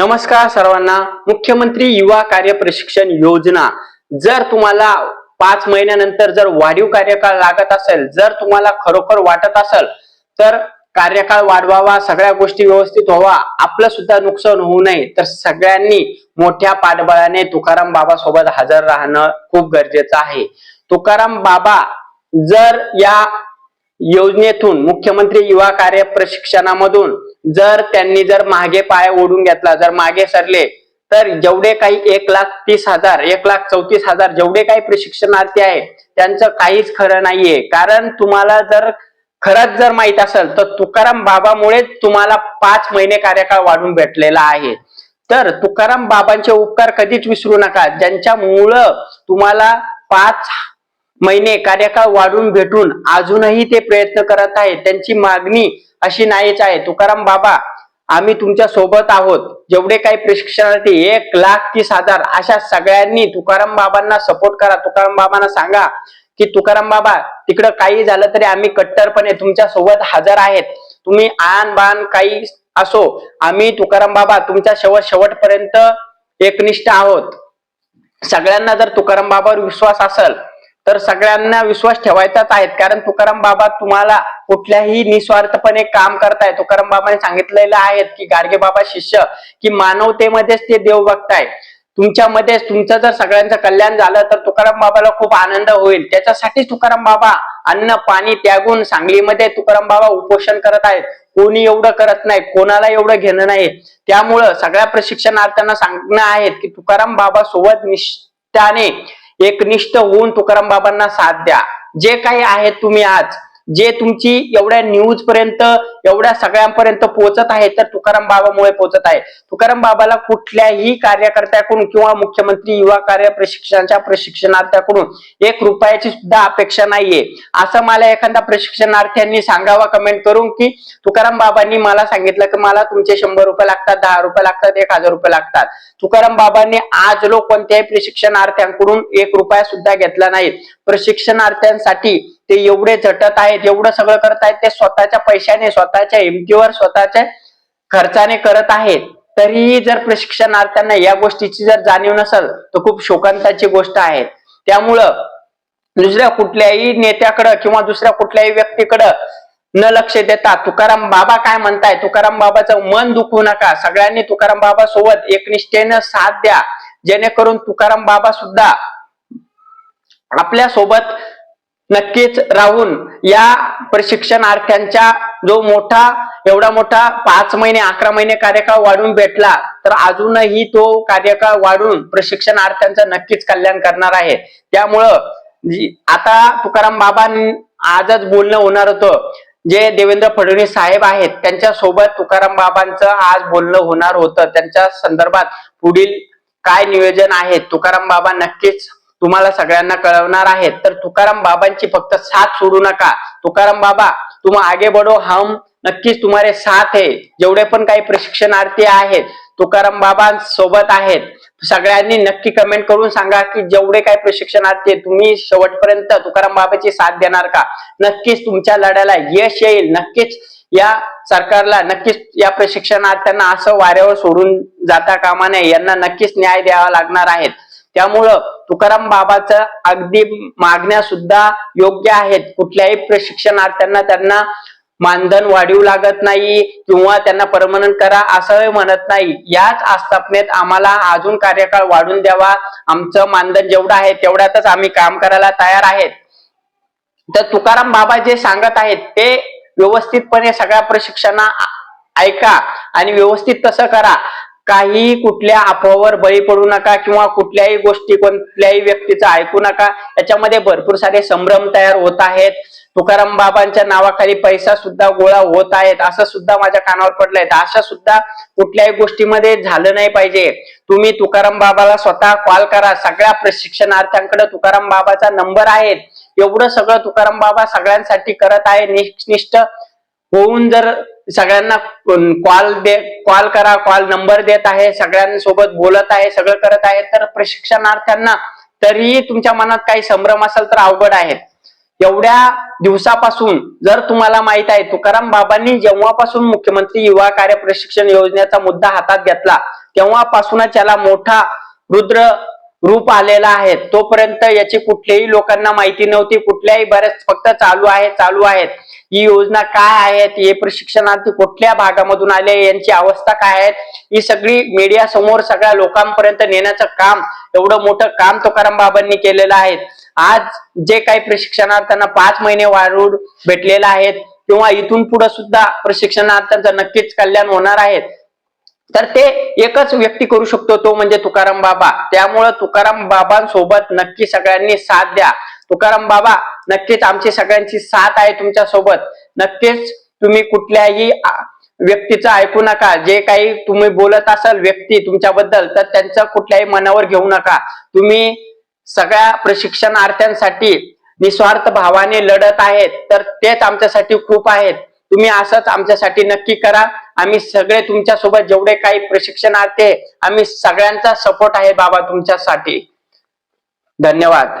नमस्कार सर्वांना. मुख्यमंत्री युवा कार्य प्रशिक्षण योजना. जर तुम्हाला पाच महिन्यानंतर जर वाढीव कार्यकाळ लागत असेल जर तुम्हाला खरोखर वाटत असेल तर कार्यकाळ वाढवावा सगळ्या गोष्टी व्यवस्थित व्हावा आपलं सुद्धा नुकसान होऊ नये. तर सगळ्यांनी मोठ्या पाठबळाने तुकाराम बाबा सोबत हजर राहणं खूप गरजेचं आहे. तुकाराम बाबा जर या योजनेतून मुख्यमंत्री युवा कार्य प्रशिक्षणामधून जर त्यांनी जर मागे पाय ओढून घेतला जर मागे सरले तर जेवढे काही एक लाख तीस हजार एक लाख चौतीस हजार जेवढे काही प्रशिक्षणार्थी आहे त्यांचं काहीच खरं नाहीये. कारण तुम्हाला जर खरंच जर माहीत असेल तर तुकाराम बाबामुळेच तुम्हाला पाच महिने कार्यकाळ वाढून भेटलेला आहे. तर तुकाराम बाबांचे उपकार कधीच विसरू नका. ज्यांच्यामुळं तुम्हाला पाच महिने कार्यकाळ वाढून भेटून अजूनही ते प्रयत्न करत आहेत त्यांची मागणी अशी नाहीच आहे. तुकाराम बाबा आम्ही तुमच्यासोबत आहोत. जेवढे काही प्रशिक्षणार्थी एक लाख तीस हजार अशा सगळ्यांनी तुकाराम बाबांना सपोर्ट करा. तुकाराम बाबांना सांगा की तुकाराम बाबा तिकडं काही झालं तरी आम्ही कट्टरपणे तुमच्यासोबत हजर आहेत. तुम्ही आन बाण काही असो आम्ही तुकाराम बाबा तुमच्या शेवट शेवटपर्यंत एकनिष्ठ आहोत. सगळ्यांना जर तुकाराम बाबावर विश्वास असेल तर सगळ्यांना विश्वास ठेवायचाच आहेत. कारण तुकाराम बाबा तुम्हाला कुठल्याही निस्वार्थपणे काम करताय. तुकाराम बाबाने सांगितलेलं आहे की गाडगे बाबा शिष्य की मानवतेमध्येच ते देव बघताय तुमच्यामध्येच तुमचं जर सगळ्यांचं कल्याण झालं तर तुकाराम बाबाला खूप आनंद होईल. त्याच्यासाठी तुकाराम बाबा अन्न पाणी त्यागून सांगलीमध्ये तुकाराम बाबा उपोषण करत आहेत. कोणी एवढं करत नाही कोणाला एवढं घेणं नाही. त्यामुळं सगळ्या प्रशिक्षणार्थ्यांना सांगणं आहेत की तुकाराम बाबा सोबत निष्ठाने एकनिष्ठ होऊन तुकाराम बाबांना साथ द्या. जे काही आहेत तुम्ही आज जे तुमची एवढ्या न्यूज पर्यंत एवढ्या सगळ्यांपर्यंत पोहोचत आहे तर तुकाराम बाबामुळे पोहोचत आहे. तुकाराम बाबाला कुठल्याही कार्यकर्त्याकडून किंवा मुख्यमंत्री युवा कार्य प्रशिक्षणाच्या प्रशिक्षणार्थ्याकडून एक रुपयाची सुद्धा अपेक्षा नाहीये. असं मला एखाद्या प्रशिक्षणार्थ्यांनी सांगावा कमेंट करून की तुकाराम बाबांनी मला सांगितलं की मला तुमचे शंभर रुपये लागतात दहा रुपये लागतात एक हजार रुपये लागतात. तुकाराम बाबांनी आज लोक कोणत्याही प्रशिक्षणार्थ्यांकडून एक रुपया सुद्धा घेतला नाही. प्रशिक्षणार्थ्यांसाठी ते एवढे झटत आहेत एवढं सगळं करत आहेत ते स्वतःच्या पैशाने स्वतःच्या हिमतीवर स्वतःच्या खर्चाने करत आहेत. तरीही जर प्रशिक्षणार्थ्यांना या गोष्टीची जर जाणीव नसेल तर खूप शोकांताची गोष्ट आहे. त्यामुळं दुसऱ्या कुठल्याही नेत्याकडं किंवा दुसऱ्या कुठल्याही व्यक्तीकडं न लक्ष देता तुकाराम बाबा काय म्हणताय? तुकाराम बाबाचं मन दुखवू नका. सगळ्यांनी तुकाराम बाबा सोबत एकनिष्ठेनं साथ द्या. जेणेकरून तुकाराम बाबा सुद्धा आपल्यासोबत नक्कीच राहून या प्रशिक्षणार्थ्यांच्या जो मोठा एवढा मोठा पाच महिने अकरा महिने कार्यकाळ वाढून भेटला तर अजूनही तो कार्यकाळ वाढून प्रशिक्षणार्थ्यांचं नक्कीच कल्याण करणार आहे. त्यामुळं आता तुकाराम बाबा आजच बोलणं होणार होतं. जे देवेंद्र फडणवीस साहेब आहेत त्यांच्यासोबत तुकाराम बाबांचं आज बोलणं होणार होतं. त्यांच्या संदर्भात पुढील काय नियोजन आहे तुकाराम बाबा नक्कीच तुम्हाला सगळ्यांना कळवणार आहेत. तर तुकाराम बाबांची फक्त साथ सोडू नका. तुकाराम बाबा तुम आगे बढो हम नक्कीच तुम्हारे साथ आहे. जेवढे पण काही प्रशिक्षणार्थी आहेत तुकाराम बाबांसोबत आहेत सगळ्यांनी नक्की कमेंट करून सांगा की जेवढे काय प्रशिक्षणार्थी तुम्ही शेवटपर्यंत तुकाराम बाबाची साथ देणार का? नक्कीच तुमच्या लढ्याला यश येईल. नक्कीच या सरकारला नक्कीच या प्रशिक्षणार्थ्यांना असं वाऱ्यावर सोडून जाता कामा नये. यांना नक्कीच न्याय द्यावा लागणार आहेत त्यामुळं तुकाराम बाबाचं अगदी मागण्या सुद्धा योग्य आहेत. कुठल्याही प्रशिक्षणार्थ्यांना त्यांना मानधन वाढीव लागत नाही किंवा त्यांना परमनंट करा असं म्हणत नाही. याच आस्थापनेत आम्हाला अजून कार्यकाळ वाढून द्यावा. आमचं मानधन जेवढं आहे तेवढ्यातच आम्ही काम करायला तयार आहेत. तर तुकाराम बाबा जे सांगत आहेत ते व्यवस्थितपणे सगळ्या प्रशिक्षणा ऐका आणि व्यवस्थित तसं करा. काही कुठल्या अफवावर बळी पडू नका किंवा कुठल्याही गोष्टी कोणत्याही व्यक्तीचं ऐकू नका. याच्यामध्ये भरपूर सारे संभ्रम तयार होत आहेत. तुकाराम बाबांच्या नावाखाली पैसा सुद्धा गोळा होत आहेत असं सुद्धा माझ्या कानावर पडलंय. तर अशा सुद्धा कुठल्याही गोष्टीमध्ये झालं नाही पाहिजे. तुम्ही तुकाराम बाबाला स्वतः कॉल करा. सगळ्या प्रशिक्षणार्थ्यांकडे तुकाराम बाबाचा नंबर आहे. एवढं सगळं तुकाराम बाबा सगळ्यांसाठी करत आहे. निष्ठ होऊन जर सगळ्यांना कॉल दे कॉल करा कॉल नंबर देत आहे सगळ्यांसोबत बोलत आहे सगळं करत आहे तर प्रशिक्षणार्थ्यांना तरीही तुमच्या मनात काही संभ्रम असेल तर अवघड आहेत एवढ्या दिवसापासून जर तुम्हाला माहीत आहे तुकाराम बाबांनी जेव्हापासून मुख्यमंत्री युवा कार्य प्रशिक्षण योजनेचा मुद्दा हातात घेतला तेव्हापासूनच याला मोठा रुद्र रूप आलेला आहे. तोपर्यंत याची कुठल्याही लोकांना माहिती नव्हती कुठल्याही बऱ्याच फक्त चालू आहे चालू आहेत. ही योजना काय आहेत हे प्रशिक्षणार्थी कुठल्या भागामधून आले यांची अवस्था काय आहे ही सगळी मीडिया समोर सगळ्या लोकांपर्यंत नेण्याचं काम एवढं मोठं काम तुकाराम बाबांनी केलेलं आहे. आज जे काही प्रशिक्षणार्थ्यांना पाच महिने वाढून भेटलेला आहेत किंवा इथून पुढे सुद्धा प्रशिक्षणार्थ्यांचं नक्कीच कल्याण होणार आहे तर ते एकच व्यक्ती करू शकतो तो म्हणजे तुकाराम बाबा. त्यामुळं तुकाराम बाबांसोबत नक्की सगळ्यांनी साथ द्या. तुकाराम बाबा नक्कीच आमची सगळ्यांची साथ आहे तुमच्यासोबत नक्कीच तुम्ही कुठल्याही व्यक्तीचं ऐकू नका. जे काही तुम्ही बोलत असाल व्यक्ती तुमच्याबद्दल तर त्यांचं कुठल्याही मनावर घेऊ नका. तुम्ही सगळ्या प्रशिक्षणार्थ्यांसाठी निस्वार्थ भावाने लढत आहेत. तर तेच आमच्यासाठी खूप आहेत. तुम्ही असंच आमच्यासाठी नक्की करा. आम्ही सगळे तुमच्यासोबत जेवढे काही प्रशिक्षणार्थी आहे, आम्ही सगळ्यांचा सपोर्ट आहे बाबा तुमच्यासाठी. धन्यवाद.